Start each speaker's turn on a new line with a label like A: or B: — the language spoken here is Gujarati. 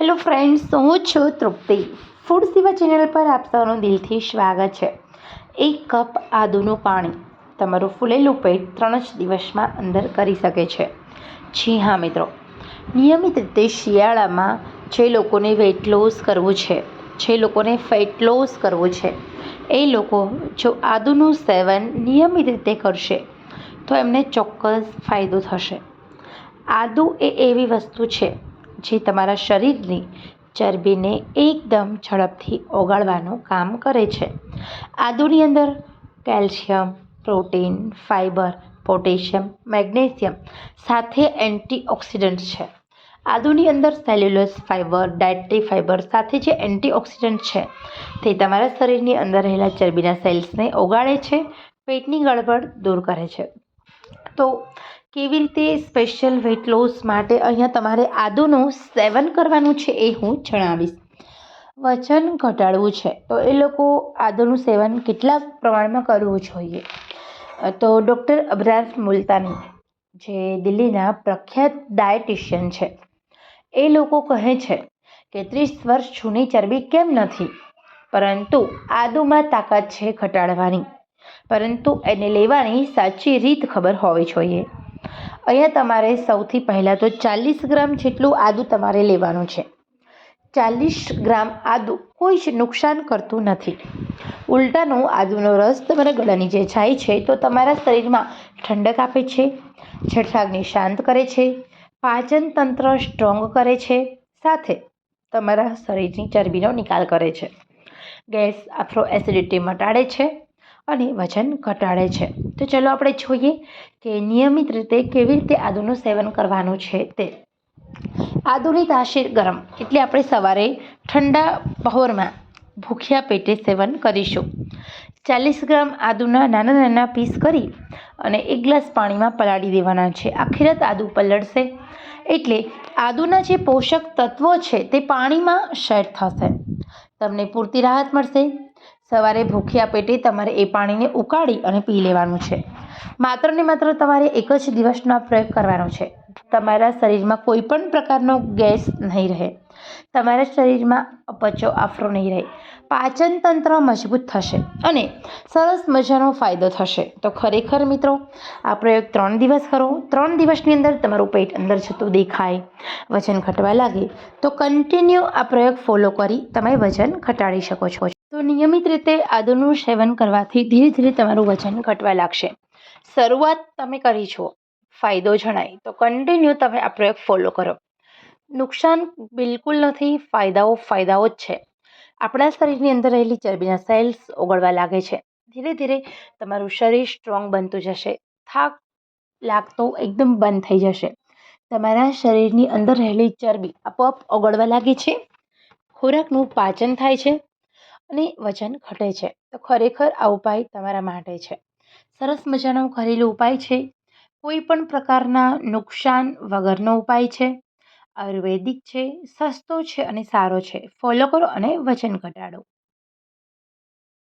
A: હેલો ફ્રેન્ડ્સ હું છું તૃપ્તિ. ફૂડ સેવા ચેનલ પર આપ સૌનું દિલથી સ્વાગત છે. એક કપ આદુનું પાણી તમારું ફૂલેલું પેટ ત્રણ જ દિવસમાં અંદર કરી શકે છે. જી હા, મિત્રો. નિયમિત રીતે શિયાળામાં જે લોકોને વેટ લોસ કરવું છે, જે લોકોને ફેટ લોસ કરવું છે, એ લોકો જો આદુનું સેવન નિયમિત રીતે કરશે, તો એમને ચોક્કસ ફાયદો થશે. આદુ એ એવી વસ્તુ છે જે તમારા શરીરની ચરબીને એકદમ ઝડપથી ઓગાળવાનું કામ કરે છે. આદુની અંદર calcium, protein fibre potassium, magnesium સાથે એન્ટીઓક્સિડન્ટ છે. આદુની અંદર સેલ્યુલોસ ફાઇબર ડાયટરી ફાઇબર સાથે જે એન્ટીઓક્સિડન્ટ છે તે તમારા શરીરની અંદર રહેલા ચરબીના સેલ્સને ઓગાળે છે, પેટની ગળબડ દૂર કરે છે. તો કેવી રીતે સ્પેશિયલ વેટ લોસ માટે અહીંયા તમારે આદુનું સેવન કરવાનું છે એ હું જણાવીશ. વજન ઘટાડવું છે, તો એ લોકો આદુનું સેવન કેટલા પ્રમાણમાં કરવું જોઈએ? તો ડૉક્ટર અબરાર મુલતાની, જે દિલ્હીના પ્રખ્યાત ડાયટિશિયન છે, એ લોકો કહે છે કે ત્રીસ વર્ષ જૂની ચરબી કેમ નથી? પરંતુ આદુમાં તાકાત છે ઘટાડવાની. પરંતુ એને લેવાની સાચી રીત ખબર હોવી જોઈએ. અહીંયા તમારે સૌથી પહેલાં તો ચાલીસ ગ્રામ જેટલું આદું તમારે લેવાનું છે. ચાલીસ ગ્રામ આદું કોઈ જ નુકસાન કરતું નથી. ઉલટાનું આદુનો રસ તમારા ગળા નીચે જાય છે તો તમારા શરીરમાં ઠંડક આપે છે છઠાગને શાંત કરે છે, પાચન તંત્ર સ્ટ્રોંગ કરે છે, સાથે તમારા શરીરની ચરબીનો નિકાલ કરે છે. ગેસ આફ્રો એસિડિટી મટાડે છે અને વજન ઘટાડે છે. તો ચલો આપણે જોઈએ કે નિયમિત રીતે કેવી રીતે આદુનું સેવન કરવાનું છે તે. આદુની તાસીર ગરમ, એટલે આપણે સવારે ઠંડા પહોરમાં ભૂખ્યા પેટે સેવન કરીશું. ચાલીસ ગ્રામ આદુના નાના નાના પીસ કરી અને એક ગ્લાસ પાણીમાં પલાળી દેવાના છે. આખી રાત આદુ પલળશે. એટલે આદુના જે પોષક તત્વો છે તે પાણીમાં શેટ થશે. તમને પૂરતી રાહત મળશે. સવારે ભૂખ્યા પેટે તમારે એ પાણીને ઉકાળી અને પી લેવાનું છે. માત્ર ને માત્ર તમારે એક જ દિવસનો પ્રયોગ કરવાનો છે. તમારા શરીરમાં કોઈ પણ પ્રકારનો ગેસ નહીં રહે. તમારા શરીરમાં અપચો, આફરો નહીં રહે. પાચન તંત્ર મજબૂત થશે અને સરસ મજાનો ફાયદો થશે. તો ખરેખર મિત્રો, આ પ્રયોગ ત્રણ દિવસ કરો. ત્રણ દિવસની અંદર તમારું પેટ અંદર જતું દેખાય, વજન ઘટવા લાગે. તો કન્ટિન્યુ આ પ્રયોગ ફોલો કરી તમે વજન ઘટાડી શકો છો. તો નિયમિત રીતે આદુનું સેવન કરવાથી ધીરે ધીરે તમારું વજન ઘટવા લાગશે. શરૂઆત તમે કરી છો, ફાયદો જણાય તો કન્ટિન્યુ તમે આ પ્રયોગ ફોલો કરો. નુકસાન બિલકુલ નથી, ફાયદાઓ ફાયદાઓ જ છે. આપણા શરીરની અંદર રહેલી ચરબીના સેલ્સ ઓગળવા લાગે છે. ધીરે ધીરે તમારું શરીર સ્ટ્રોંગ બનતું જશે. થાક લાગતો એકદમ બંધ થઈ જશે. તમારા શરીરની અંદર રહેલી ચરબી આપોઆપ ઓગળવા લાગે છે. ખોરાકનું પાચન થાય છે. અને વજન ઘટે છે. તો ખરેખર આ ઉપાય તમારા માટે છે. સરસ મજાનો ઘરેલું ઉપાય છે. કોઈ પણ પ્રકારના નુકસાન વગરનો ઉપાય છે. આયુર્વેદિક છે, સસ્તો છે અને સારો છે. ફોલો કરો અને વજન ઘટાડો.